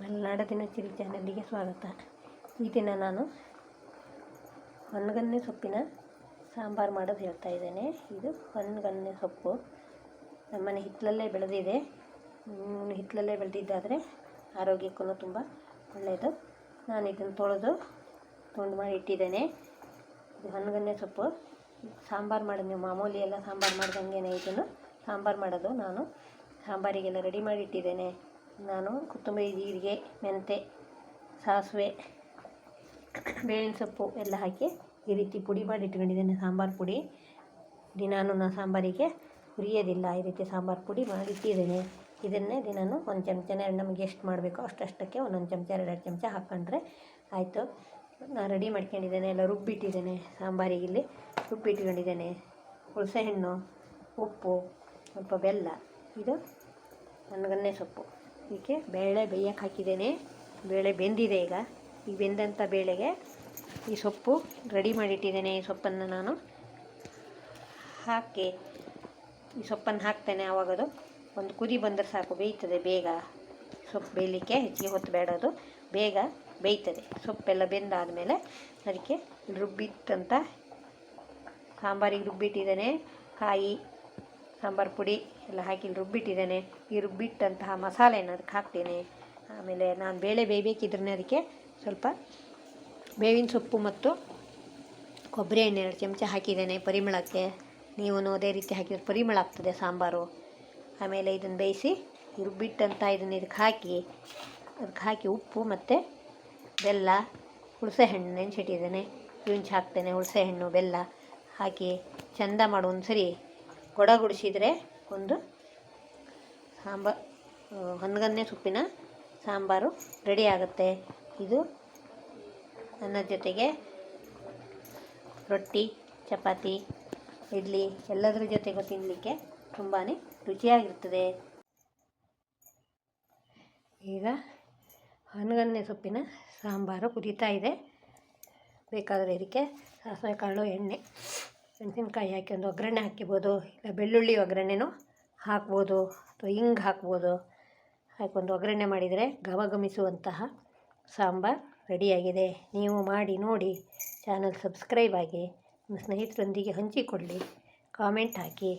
ಮಲೆನಾಡ ದಿನಚರಿ ಚಾನಲ್ಲಿಗೆ ಸ್ವಾಗತ. ಈ ದಿನ ನಾನು ಹೊನ್ಗನ್ನೆ ಸೊಪ್ಪಿನ ಸಾಂಬಾರು ಮಾಡೋದು ಹೇಳ್ತಾ ಇದ್ದೇನೆ. ಇದು ಹೊನ್ಗನ್ನೆ ಸೊಪ್ಪು. ನಮ್ಮನೆ ಹಿತ್ತಲಲ್ಲೇ ಬೆಳೆದಿದೆ. ಹಿತ್ತಲಲ್ಲೇ ಬೆಳೆದಿದ್ದಾದರೆ ಆರೋಗ್ಯಕ್ಕೂ ತುಂಬ ಒಳ್ಳೆಯದು ನಾನು ಇದನ್ನು ತೊಳೆದು ತುಂಡು ಮಾಡಿ ಇಟ್ಟಿದ್ದೇನೆ. ಇದು ಹೊನ್ಗನ್ನೆ ಸೊಪ್ಪು. ಸಾಂಬಾರು ಮಾಡೋದು, ನೀವು ಮಾಮೂಲಿ ಎಲ್ಲ ಸಾಂಬಾರು ಮಾಡ್ದಂಗೆ ಇದನ್ನು ಸಾಂಬಾರು ಮಾಡೋದು. ನಾನು ಸಾಂಬಾರಿಗೆಲ್ಲ ರೆಡಿ ಮಾಡಿ ಇಟ್ಟಿದ್ದೇನೆ. ನಾನು ಕೊತ್ತಂಬರಿ ಜೀರಿಗೆ ಮೆಂತೆ, ಸಾಸಿವೆ, ಬೇವಿನ ಸೊಪ್ಪು ಎಲ್ಲ ಹಾಕಿ ಈ ರೀತಿ ಪುಡಿ ಮಾಡಿ ಇಟ್ಕೊಂಡಿದ್ದೇನೆ. ಸಾಂಬಾರು ಪುಡಿ. ದಿನಾನು ನಾನು ಸಾಂಬಾರಿಗೆ ಹುರಿಯೋದಿಲ್ಲ. ಈ ರೀತಿ ಸಾಂಬಾರು ಪುಡಿ ಮಾಡಿ ಇಟ್ಟಿದ್ದೇನೆ. ಇದನ್ನೇ ದಿನಾನು ಒಂದು ಚಮಚನ ನಮಗೆ ಎಷ್ಟು ಮಾಡಬೇಕೋ ಅಷ್ಟಷ್ಟಕ್ಕೆ ಒಂದೊಂದು ಚಮಚ, ಎರಡೆರಡು ಚಮಚ ಹಾಕ್ಕೊಂಡ್ರೆ ಆಯಿತು. ನಾನು ರೆಡಿ ಮಾಡ್ಕೊಂಡಿದ್ದೇನೆ. ಎಲ್ಲ ರುಬ್ಬಿಟ್ಟಿದ್ದೇನೆ ಸಾಂಬಾರಿಗೆ ಇಲ್ಲಿ. ರುಬ್ಬಿಟ್ಕೊಂಡಿದ್ದೇನೆ ಹುಣಸೆಹಣ್ಣು, ಉಪ್ಪು, ಸ್ವಲ್ಪ ಬೆಲ್ಲ. ಇದು ನನಗನ್ನೇ ಸೊಪ್ಪು. ಇದಕ್ಕೆ ಬೇಳೆ ಬೇಯಕ್ಕೆ ಹಾಕಿದ್ದೇನೆ. ಬೇಳೆ ಬೆಂದಿದೆ ಈಗ. ಈ ಬೆಂದಂಥ ಬೇಳೆಗೆ ಈ ಸೊಪ್ಪು ರೆಡಿ ಮಾಡಿಟ್ಟಿದ್ದೇನೆ ಈ ಸೊಪ್ಪನ್ನು ನಾನು. ಹಾಕಿ ಈ ಸೊಪ್ಪನ್ನು ಹಾಕ್ತೇನೆ ಆವಾಗದು. ಒಂದು ಕುದಿ ಬಂದರೆ ಸಾಕು, ಬೇಯ್ತದೆ ಬೇಗ. ಸೊಪ್ಪು ಬೇಯಲಿಕ್ಕೆ ಹೆಚ್ಚಿಗೆ ಹೊತ್ತು ಬೇಡೋದು ಬೇಗ ಬೇಯ್ತದೆ. ಸೊಪ್ಪೆಲ್ಲ ಬೆಂದಾದಮೇಲೆ ಅದಕ್ಕೆ ರುಬ್ಬಿಟ್ಟಂಥ ಸಾಂಬಾರಿಗೆ ರುಬ್ಬಿಟ್ಟಿದ್ದೇನೆ. ಕಾಯಿ ಸಾಂಬಾರು ಪುಡಿ ಎಲ್ಲ ಹಾಕಿ ರುಬ್ಬಿಟ್ಟಿದ್ದೇನೆ. ಈ ರುಬ್ಬಿಟ್ಟಂತಹ ಮಸಾಲೆನ ಅದಕ್ಕೆ ಹಾಕ್ತೇನೆ. ಆಮೇಲೆ ನಾನು ಬೇಳೆ ಬೇಯಬೇಕಿದ್ರೆ ಅದಕ್ಕೆ ಸ್ವಲ್ಪ ಬೇವಿನ ಸೊಪ್ಪು ಮತ್ತು ಕೊಬ್ಬರಿ ಎಣ್ಣೆ ಎರಡು ಚಮಚ ಹಾಕಿದ್ದೇನೆ ಪರಿಮಳಕ್ಕೆ. ನೀವು ಅದೇ ರೀತಿ ಹಾಕಿದ್ರೆ ಪರಿಮಳ ಆಗ್ತದೆ ಸಾಂಬಾರು. ಆಮೇಲೆ ಇದನ್ನು ಬೇಯಿಸಿ ರುಬ್ಬಿಟ್ಟಂತ ಇದನ್ನು ಇದಕ್ಕೆ ಹಾಕಿ, ಅದಕ್ಕೆ ಹಾಕಿ ಉಪ್ಪು ಮತ್ತು ಬೆಲ್ಲ ಹುಳಸೆ ಹಣ್ಣು ನೆನೆಸಿಟ್ಟಿದ್ದೇನೆ. ಹುಂಚಿ ಹಾಕ್ತೇನೆ ಹುಳಸೆ ಹಣ್ಣು, ಬೆಲ್ಲ ಹಾಕಿ ಚಂದ ಮಾಡು ಒಂದು ಸರಿ ಗೊಡಗುಡಿಸಿದರೆ ಒಂದು ಸಾಂಬ ಹೊನ್ಗನ್ನೆ ಸೊಪ್ಪಿನ ಸಾಂಬಾರು ರೆಡಿ ಆಗುತ್ತೆ. ಇದು ನನ್ನ ಜೊತೆಗೆ ರೊಟ್ಟಿ, ಚಪಾತಿ, ಇಡ್ಲಿ ಎಲ್ಲದರ ಜೊತೆಗೂ ತಿನ್ನಲಿಕ್ಕೆ ತುಂಬಾ ರುಚಿಯಾಗಿರ್ತದೆ. ಈಗ ಹೊನ್ಗನ್ನೆ ಸೊಪ್ಪಿನ ಸಾಂಬಾರು ಕುದೀತಾ ಇದೆ. ಬೇಕಾದರೆ ಇದಕ್ಕೆ ಸಾಸಿವೆ ಕಾಳು, ಎಣ್ಣೆ ಮೆಣಸಿನ್ಕಾಯಿ ಹಾಕಿ ಒಂದು ಒಗ್ಗರಣೆ ಹಾಕಿಬೋದು, ಇಲ್ಲ ಬೆಳ್ಳುಳ್ಳಿ ಒಗ್ಗರಣೆನೂ ಹಾಕ್ಬೋದು, ಅಥವಾ ಹಿಂಗೆ ಹಾಕ್ಬೋದು. ಹಾಕಿ ಒಂದು ಒಗ್ಗರಣೆ ಮಾಡಿದರೆ ಗಮಗಮಿಸುವಂತಹ ಸಾಂಬಾರು ರೆಡಿಯಾಗಿದೆ. ನೀವು ಮಾಡಿ ನೋಡಿ, ಚಾನಲ್ ಸಬ್ಸ್ಕ್ರೈಬ್ ಆಗಿ, ನಿಮ್ಮ ಸ್ನೇಹಿತರೊಂದಿಗೆ ಹಂಚಿಕೊಳ್ಳಿ, ಕಾಮೆಂಟ್ ಹಾಕಿ.